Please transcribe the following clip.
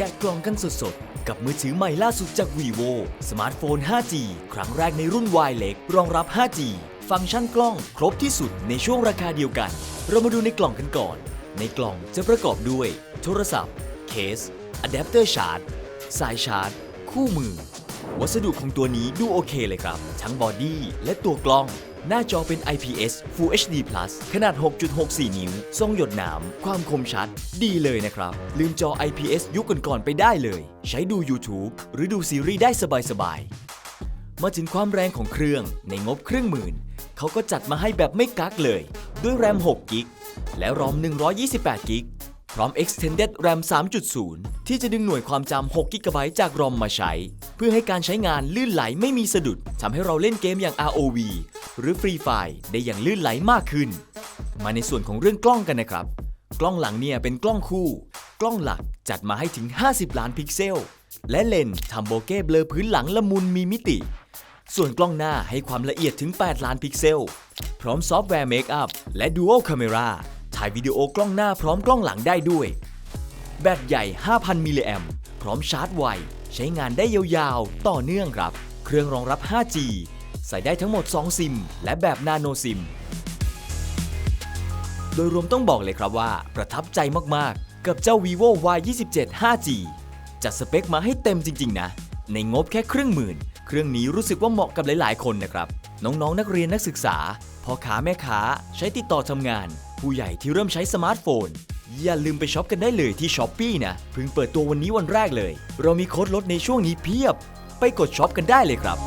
แกะกล่องกันสดๆ กับมือถือใหม่ล่าสุดจาก vivo สมาร์ทโฟน 5G ครั้งแรกในรุ่น Y เล็กรองรับ 5G ฟังก์ชันกล้องครบที่สุดในช่วงราคาเดียวกัน เรามาดูในกล่องกันก่อน ในกล่องจะประกอบด้วย โทรศัพท์ เคสอะแดปเตอร์ชาร์จ สายชาร์จ คู่มือ วัสดุของตัวนี้ดูโอเคเลยครับ ทั้งบอดี้และตัวกล้อง หน้าจอเป็น IPS Full HD Plus ขนาด 6.64 นิ้ว ทรงหยดหนามความคมชัด ดีเลยนะครับ ลืมจอ IPS ยุคก่อนๆไปได้เลย ใช้ดู YouTube หรือดูซีรีส์ได้สบายๆ มาถึงความแรงของเครื่องในงบครึ่งหมื่น เขาก็จัดมาให้แบบไม่กักเลย ด้วยแรม 6 กิก และรอม 128 กิก พร้อม Extended RAM 3.0 ที่จะดึงหน่วยความจำ6 g b จากรอมมาใช้ เพื่อให้การใช้งานลื่นไหลไม่มีสะดุดทำให้เราเล่นเกมอย่าง ROV หรือ Free Fire ได้อย่างลื่นไหลมากขึ้น มาในส่วนของเรื่องกล้องกันนะครับ กล้องหลังเนี่ยเป็นกล้องคู่ กล้องหลักจัดมาให้ถึง 50 ล้านพิกเซล และเลนส์ทำโบเก้เบลอพื้นหลังละมุนมีมิติ ส่วนกล้องหน้าให้ความละเอียดถึง 8 ล้านพิกเซล พร้อมซอฟต์แวร์เมคอัพและ Dual Camera ถ่ายวิดีโอกล้องหน้าพร้อมกล้องหลังได้ด้วย แบตใหญ่ 5,000 มิลลิแอมป์พร้อมชาร์จไว ใช้งานได้ยาวๆ ต่อเนื่องครับ เครื่องรองรับ 5G ใส่ได้ทั้งหมด 2 ซิม และแบบนาโนซิม โดยรวมต้องบอกเลยครับว่า ประทับใจมากๆ กับเจ้า vivo y 2 7 5G จัดสเปคมาให้เต็มจริง ๆ นะ ในงบแค่ครึ่งหมื่น เครื่องนี้รู้สึกว่าเหมาะกับหลาย ๆ คนนะครับ น้อง ๆ นักเรียนนักศึกษาพ่อค้าแม่ค้าใช้ติดต่อทำงาน ผู้ใหญ่ที่เริ่มใช้สมาร์ทโฟน อย่าลืมไปช็อปกันได้เลยที่ช้อปปีนะเพิ่งเปิดตัววันนี้วันแรกเลย เรามีโค้ดลดในช่วงนี้เพียบ ไปกดช็อปกันได้เลยครับ